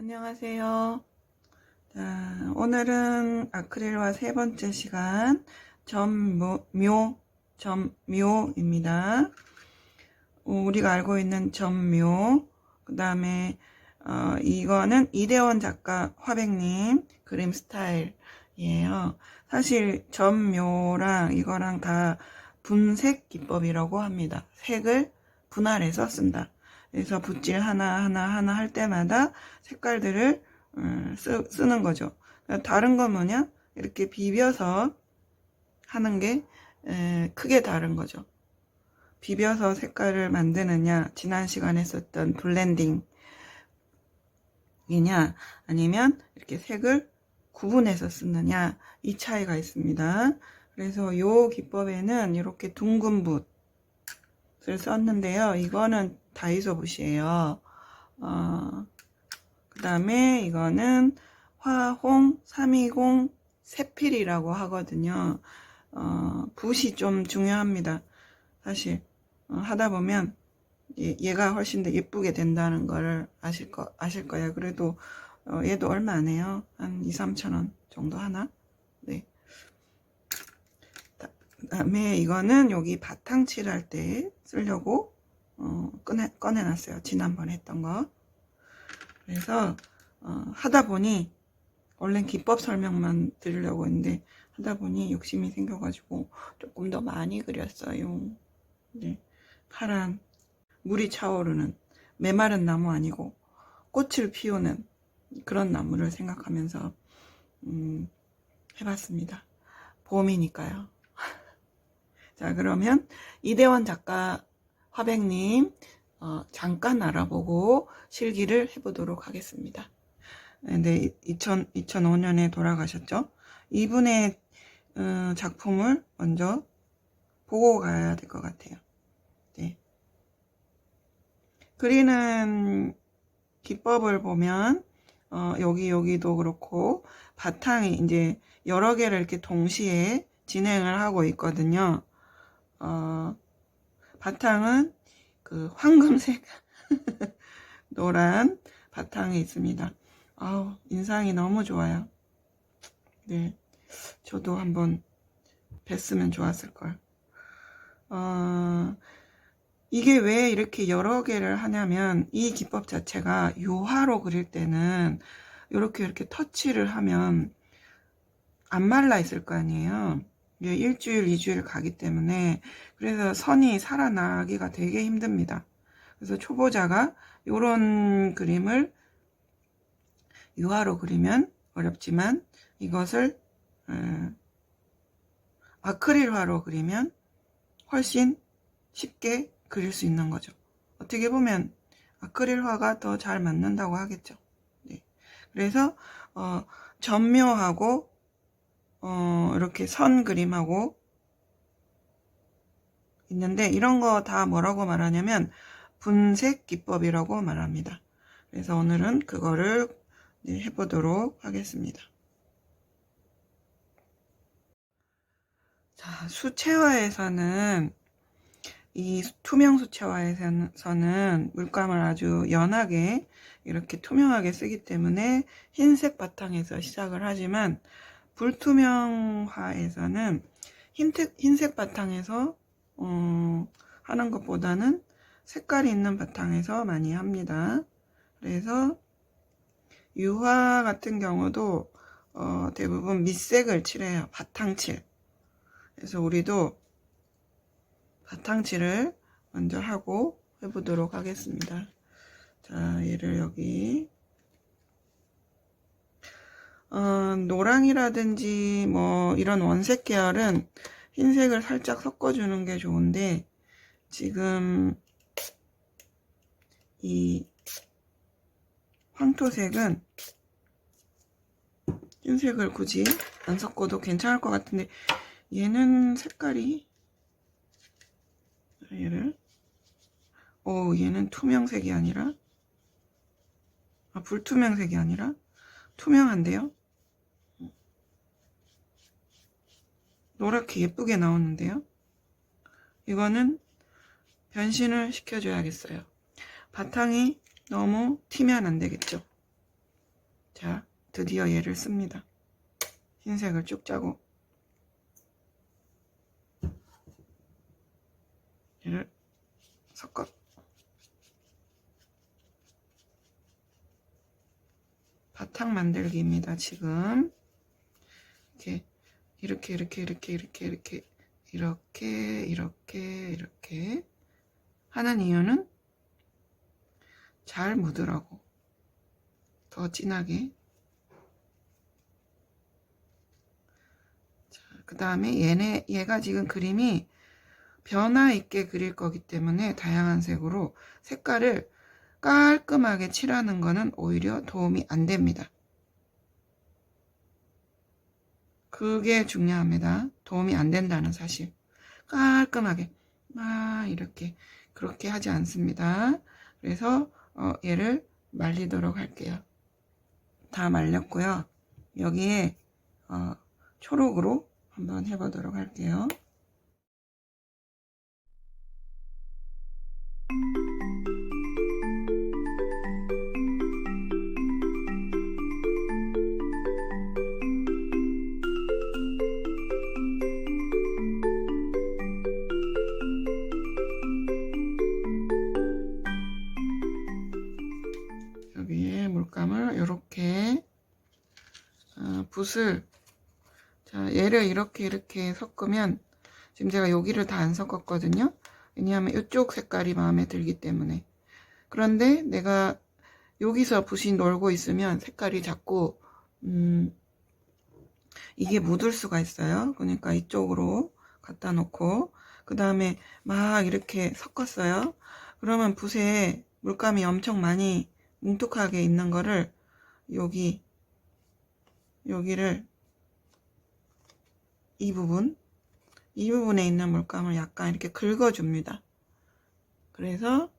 안녕하세요. 자, 오늘은 아크릴화 세 번째 시간 점묘, 점묘입니다. 우리가 알고 있는 점묘, 그 다음에 어, 이거는 이대원 작가 화백님 그림 스타일이에요. 사실 점묘랑 이거랑 다 분색 기법이라고 합니다. 색을 분할해서 쓴다. 그래서 붓질 하나 하나 하나 할 때마다 색깔들을 음, 쓰, 쓰는 거죠. 다른 건 뭐냐? 이렇게 비벼서 하는 게 에, 크게 다른 거죠. 비벼서 색깔을 만드느냐, 지난 시간에 썼던 블렌딩이냐, 아니면 이렇게 색을 구분해서 쓰느냐, 이 차이가 있습니다. 그래서 이 기법에는 이렇게 둥근 붓을 썼는데요. 이거는 다이소 붓이에요. 어, 그 다음에 이거는 화홍 320 세필이라고 하거든요. 어, 붓이 좀 중요합니다. 사실 어, 하다 보면 얘, 가 훨씬 더 예쁘게 된다는 걸 아실 거 아실 거예요. 그래도 어, 얘도 얼마 안 해요. 한 2, 3천 원 정도 하나. 네. 그다음에 이거는 여기 바탕 칠할 때 쓰려고 어, 꺼내, 꺼내놨어요. 지난번에 했던 거. 그래서 어, 하다 보니 원래 기법 설명만 드리려고 했는데 하다 보니 욕심이 생겨가지고 조금 더 많이 그렸어요. 네. 파란 물이 차오르는 메마른 나무 아니고 꽃을 피우는 그런 나무를 생각하면서 음, 해봤습니다. 봄이니까요. 자 그러면 이대원 작가 화백님 어, 잠깐 알아보고 실기를 해보도록 하겠습니다. 네, 2000, 2005년에 돌아가셨죠. 이분의 어, 작품을 먼저 보고 가야 될 것 같아요. 네. 그리는 기법을 보면 어, 여기 여기도 그렇고 바탕이 이제 여러 개를 이렇게 동시에 진행을 하고 있거든요. 어, 바탕은 그 황금색 노란 바탕이 있습니다. 아우 인상이 너무 좋아요. 네, 저도 한번 뵀으면 좋았을 걸. 어, 이게 왜 이렇게 여러 개를 하냐면 이 기법 자체가 유화로 그릴 때는 이렇게 이렇게 터치를 하면 안 말라 있을 거 아니에요. 일주일, 이주일 가기 때문에 그래서 선이 살아나기가 되게 힘듭니다. 그래서 초보자가 이런 그림을 유화로 그리면 어렵지만 이것을 음, 아크릴화로 그리면 훨씬 쉽게 그릴 수 있는 거죠. 어떻게 보면 아크릴화가 더 잘 맞는다고 하겠죠. 네. 그래서 어, 전묘하고 어, 이렇게 선 그림하고 있는데 이런 거 다 뭐라고 말하냐면 분색 기법이라고 말합니다. 그래서 오늘은 그거를 네, 해보도록 하겠습니다. 자, 수채화에서는 이 투명 수채화에서는 물감을 아주 연하게 이렇게 투명하게 쓰기 때문에 흰색 바탕에서 시작을 하지만 불투명화에서는 흰색, 흰색 바탕에서 어, 하는 것보다는 색깔이 있는 바탕에서 많이 합니다. 그래서 유화 같은 경우도 어, 대부분 밑색을 칠해요. 바탕칠. 그래서 우리도 바탕칠을 먼저 하고 해보도록 하겠습니다. 자, 얘를 여기 어, 노랑이라든지 뭐 이런 원색 계열은 흰색을 살짝 섞어주는 게 좋은데 지금 이 황토색은 흰색을 굳이 안 섞어도 괜찮을 것 같은데 얘는 색깔이 얘를? 오 얘는 투명색이 아니라? 아 불투명색이 아니라? 투명한데요 노랗게 예쁘게 나오는데요. 이거는 변신을 시켜줘야겠어요. 바탕이 너무 튀면 안 되겠죠. 자, 드디어 얘를 씁니다. 흰색을 쭉 짜고 얘를 섞어 바탕 만들기입니다. 지금 이렇게 이렇게 이렇게 이렇게 이렇게 이렇게 이렇게 이렇게 이렇게. 하는 이유는 잘 묻으라고. 더 진하게. 그 다음에 얘네 얘가 지금 그림이 변화 있게 그릴 거기 때문에 다양한 색으로 색깔을 깔끔하게 칠하는 거는 오히려 도움이 안 됩니다. 그게 중요합니다. 도움이 안 된다는 사실. 깔끔하게 막 이렇게 그렇게 하지 않습니다. 그래서 어, 얘를 말리도록 할게요. 다 말렸고요. 여기에 어, 초록으로 한번 해보도록 할게요. 어, 붓을 자 얘를 이렇게 이렇게 섞으면 지금 제가 여기를 다 안 섞었거든요. 왜냐하면 이쪽 색깔이 마음에 들기 때문에. 그런데 내가 여기서 붓이 놀고 있으면 색깔이 자꾸 음, 이게 묻을 수가 있어요. 그러니까 이쪽으로 갖다 놓고 그 다음에 막 이렇게 섞었어요. 그러면 붓에 물감이 엄청 많이 뭉툭하게 있는 거를 여기 여기를 이 부분 이 부분에 있는 물감을 약간 이렇게 긁어줍니다. 그래서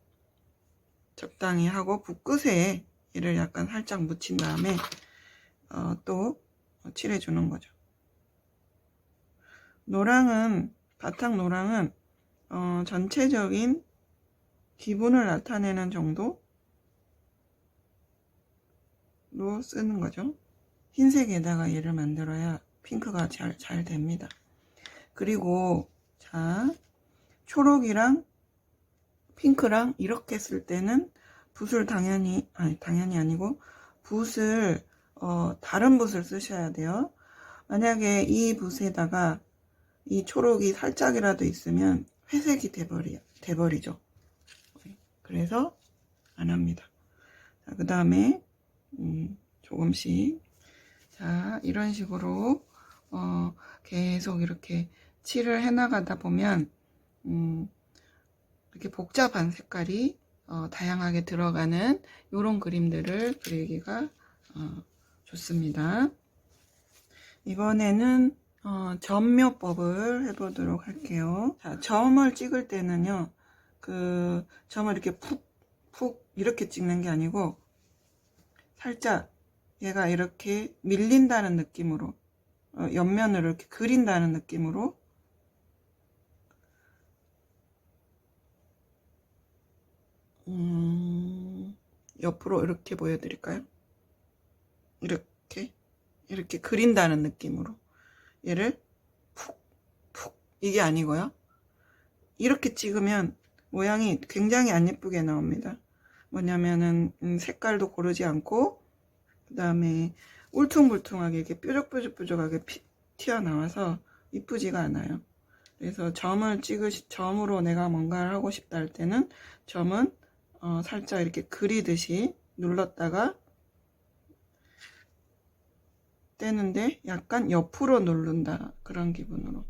적당히 하고 붓끝에 얘를 약간 살짝 묻힌 다음에 어, 또 칠해주는 거죠. 노랑은 바탕 노랑은 어, 전체적인 기분을 나타내는 정도 로 쓰는 거죠. 흰색에다가 얘를 만들어야 핑크가 잘, 잘 됩니다. 그리고 자 초록이랑 핑크랑 이렇게 쓸 때는 붓을 당연히 아니 당연히 아니고 붓을 어, 다른 붓을 쓰셔야 돼요. 만약에 이 붓에다가 이 초록이 살짝이라도 있으면 회색이 돼버리, 돼버리죠. 그래서 안 합니다. 그 다음에 음, 조금씩 자 이런 식으로 어, 계속 이렇게 칠을 해 나가다 보면 음, 이렇게 복잡한 색깔이 어, 다양하게 들어가는 이런 그림들을 그리기가 어, 좋습니다. 이번에는 어, 점묘법을 해보도록 할게요. 자, 점을 찍을 때는요, 그 점을 이렇게 푹 푹 이렇게 찍는 게 아니고 살짝 얘가 이렇게 밀린다는 느낌으로 어, 옆면을 이렇게 그린다는 느낌으로 음, 옆으로 이렇게 보여드릴까요? 이렇게? 이렇게 그린다는 느낌으로. 얘를 푹 푹. 이게 아니고요. 이렇게 찍으면 모양이 굉장히 안 예쁘게 나옵니다. 뭐냐면은 음, 색깔도 고르지 않고 그 다음에 울퉁불퉁하게 이렇게 뾰족뾰족뾰족하게 피, 튀어나와서 이쁘지가 않아요. 그래서 점을 찍으시 점으로 내가 뭔가를 하고 싶다 할 때는 점은 어, 살짝 이렇게 그리듯이 눌렀다가 떼는데 약간 옆으로 누른다 그런 기분으로